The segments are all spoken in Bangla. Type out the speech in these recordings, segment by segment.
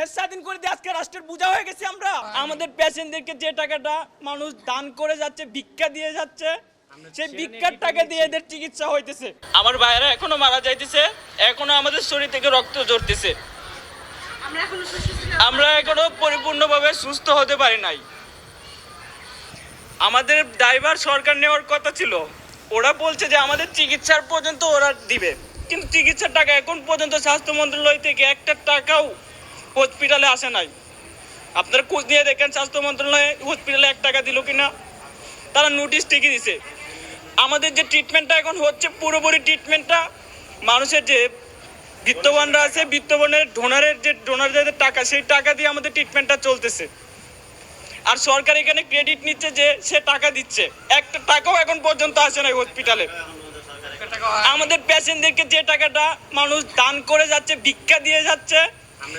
দেশ স্বাধীন করে দিয়ে আজকে রাষ্ট্রের বোঝা হয়ে গেছি আমরা। আমাদের প্যাসেঞ্জারকে যে টাকাটা মানুষ দান করে যাচ্ছে ভিক্ষা দিয়ে যাচ্ছে সেই ভিক্ষার টাকা দিয়ে এদের চিকিৎসা হইতেছে। আমার ভাইয়েরা এখনও মারা যাইতেছে এখনও আমাদের শরীর থেকে রক্ত ঝরতেছে। আমরা এখনও সুস্থ ছিলাম। আমরা এখনও পরিপূর্ণভাবে সুস্থ হতে পারি নাই। আমাদের ড্রাইভার সরকার নেওয়ার কথা ছিল। ওরা বলছে যে আমাদের চিকিৎসার পর্যন্ত ওরা দিবে। কিন্তু চিকিৎসার টাকা এখন পর্যন্ত স্বাস্থ্য মন্ত্রণালয় থেকে একটা টাকাও হসপিটালে আসে নাই। আপনারা খোঁজ নিয়ে দেখেন, স্বাস্থ্য মন্ত্রণালয়ে হসপিটালে এক টাকা দিল কিনা। তারা নোটিশ ঠিকই দিছে। আমাদের যে ট্রিটমেন্টটা এখন হচ্ছে, পুরোপুরি ট্রিটমেন্টটা মানুষের যে বিত্তবানরা আছে, বিত্তবানের ডোনারের যে ডোনারদের টাকা, সেই টাকা দিয়ে আমাদের ট্রিটমেন্টটা চলতেছে। আর সরকার এখানে ক্রেডিট নিচ্ছে যে সে টাকা দিচ্ছে। একটা টাকাও এখন পর্যন্ত আসে না হসপিটালে। আমাদের প্যাসেঞ্জারকে যে টাকাটা মানুষ দান করে যাচ্ছে, ভিক্ষা দিয়ে যাচ্ছে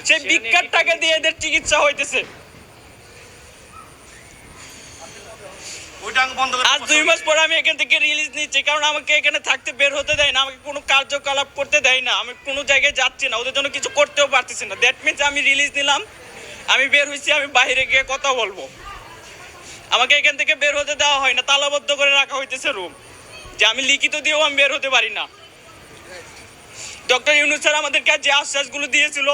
সেই ভিক্ষার টাকা দিয়ে এদের চিকিৎসা হইতেছে। আজ দুই মাস পরে আমি এখান থেকে রিলিজ নিচ্ছি কারণ আমাকে এখানে থাকতে বের হতে দেয় না আমাকে কোনো কার্যকলাপ করতে দেয় না আমি কোনো জায়গায় যাচ্ছি না ওদের জন্য কিছু করতেও পারতেছি না। দ্যাট মিনস আমি রিলিজ নিলাম আমি বের হয়েছি আমি বাইরে গিয়ে কথা বলব। আমাকে এখান থেকে বের হতে দেওয়া হয় না তালাবদ্ধ করে রাখা হইতেছে রুম যে আমি লিখিত দিয়েও আমি বের হতে পারি না। ডক্টর ইউনুস স্যার আমাদেরকে যে আশ্বাসগুলো দিয়েছিল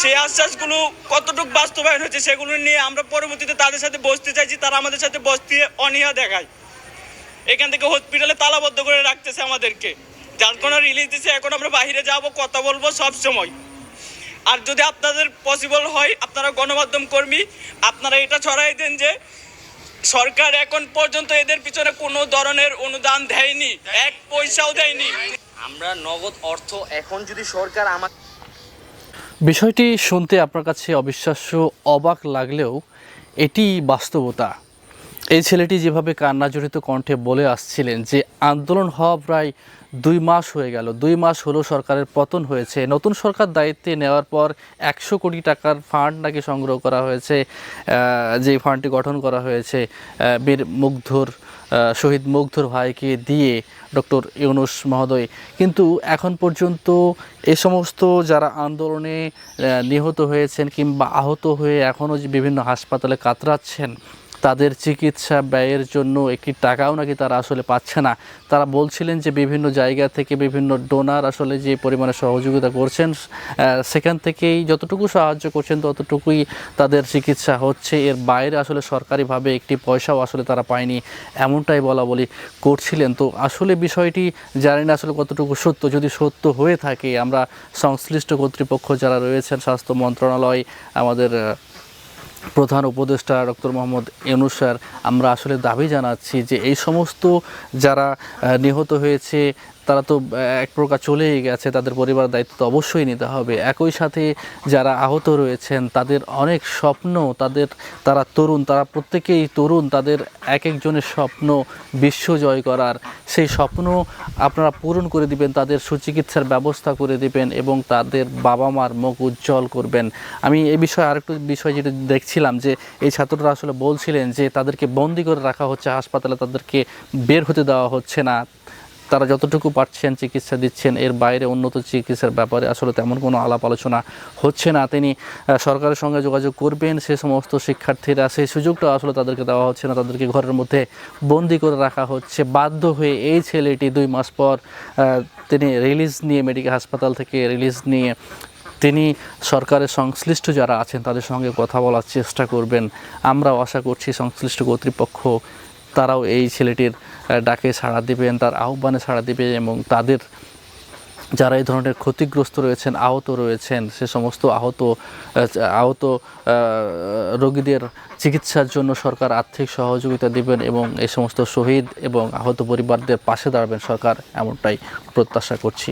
সেই আশ্বাসগুলো কতটুকু বাস্তবায়ন হয়েছে সেগুলো নিয়ে আমরা পরবর্তীতে তাদের সাথে বসতে চাইছি তারা আমাদের সাথে বসতে অনীহা দেখায়। এখান থেকে হসপিটালে তালাবদ্ধ করে রাখতেছে আমাদেরকে। যার কোনো রিলিজ দিছে, এখন আমরা বাইরে যাব, কথা বলব সব সময়। আর যদি আপনাদের পসিবল হয়, আপনারা গণমাধ্যম কর্মী, আপনারা এটা ছড়াই দেন যে সরকার এখন পর্যন্ত এদের পিছনে কোনো ধরনের অনুদান দেয়নি, এক পয়সাও দেয়নি। আমরা নগদ অর্থ এখন যদি সরকার আমাকে বিষয়টি শুনতে আপনার কাছে অবিশ্বাস্য অবাক লাগলেও এটি বাস্তবতা। এই ছেলেটি যেভাবে কান্নাজড়িত কণ্ঠে বলে আসছিলেন যে আন্দোলন হওয়া প্রায় দুই মাস হয়ে গেল। দুই মাস হলো সরকারের পতন হয়েছে। নতুন সরকার দায়িত্বে নেওয়ার পর একশো কোটি টাকার ফান্ড নাকি সংগ্রহ করা হয়েছে যে ফান্ডটি গঠন করা হয়েছে বীর মুগ্ধর শহীদ মুগ্ধর ভাইকে দিয়ে ডক্টর ইউনুস মহোদয়। কিন্তু এখন পর্যন্ত এ সমস্ত যারা আন্দোলনে নিহত হয়েছেন কিংবা আহত হয়ে এখনও যে বিভিন্ন হাসপাতালে কাতরাচ্ছেন তাদের চিকিৎসা ব্যয়ের জন্য একটি টাকাও নাকি তারা আসলে পাচ্ছে না। তারা বলছিলেন যে বিভিন্ন জায়গা থেকে বিভিন্ন ডোনার আসলে যে পরিমাণে সহযোগিতা করছেন সেখান থেকেই যতটুকু সাহায্য করছেন ততটুকুই তাদের চিকিৎসা হচ্ছে। এর বাইরে আসলে সরকারিভাবে একটি পয়সাও আসলে তারা পায়নি এমনটাই বলা বলি করছিলেন। তো আসলে বিষয়টি জানি না আসলে কতটুকু সত্য। যদি সত্য হয়ে থাকে, আমরা সংশ্লিষ্ট কর্তৃপক্ষ যারা রয়েছেন, স্বাস্থ্য মন্ত্রণালয়, আমাদের প্রধান উপদেষ্টা ডক্টর মোহাম্মদ এনুসার আমরা আসলে দাবি জানাচ্ছি যে এই সমস্ত যারা নিহত হয়েছে তারা তো এক প্রকার চলেই গেছে, তাদের পরিবার দায়িত্ব অবশ্যই নিতে হবে। একই সাথে যারা আহত রয়েছেন, তাদের অনেক স্বপ্ন, তাদের, তারা তরুণ, তারা প্রত্যেকেই তরুণ, তাদের এক একজনের স্বপ্ন বিশ্ব জয় করার। সেই স্বপ্ন আপনারা পূরণ করে দিবেন, তাদের সুচিকিৎসার ব্যবস্থা করে দিবেন এবং তাদের বাবা মার মুখ উজ্জ্বল করবেন। আমি এই বিষয়ে আরেকটু বিষয় যেটা দেখছিলাম, যে এই ছাত্ররা আসলে বলছিলেন যে তাদেরকে বন্দি করে রাখা হচ্ছে, হাসপাতালে তাদেরকে বের হতে দেওয়া হচ্ছে না। তারা যতটুকু পারছেন চিকিৎসা দিচ্ছেন, এর বাইরে উন্নত চিকিৎসার ব্যাপারে আসলে তেমন কোনো আলাপ আলোচনা হচ্ছে না। তিনি সরকারের সঙ্গে যোগাযোগ করবেন, সে সমস্ত শিক্ষার্থীরা সেই সুযোগটা আসলে তাদেরকে দেওয়া হচ্ছে না। তাদেরকে ঘরের মধ্যে বন্দি করে রাখা হচ্ছে। বাধ্য হয়ে এই ছেলেটি দুই মাস পর তিনি রিলিজ নিয়ে মেডিকেল হাসপাতাল থেকে রিলিজ নিয়ে তিনি সরকারের সংশ্লিষ্ট যারা আছেন, তাদের সঙ্গে কথা বলার চেষ্টা করবেন। আমরাও আশা করছি সংশ্লিষ্ট কর্তৃপক্ষ তারাও এই ছেলেটির ডাকে সাড়া দিবেন, তার আহ্বানে সাড়া দিবে এবং তাদের যারা এই ধরনের ক্ষতিগ্রস্ত রয়েছেন, আহত রয়েছেন, সে সমস্ত আহত আহত রোগীদের চিকিৎসার জন্য সরকার আর্থিক সহযোগিতা দিবেন এবং এই সমস্ত শহীদ এবং আহত পরিবারদের পাশে দাঁড়াবেন সরকার, এমনটাই প্রত্যাশা করছি।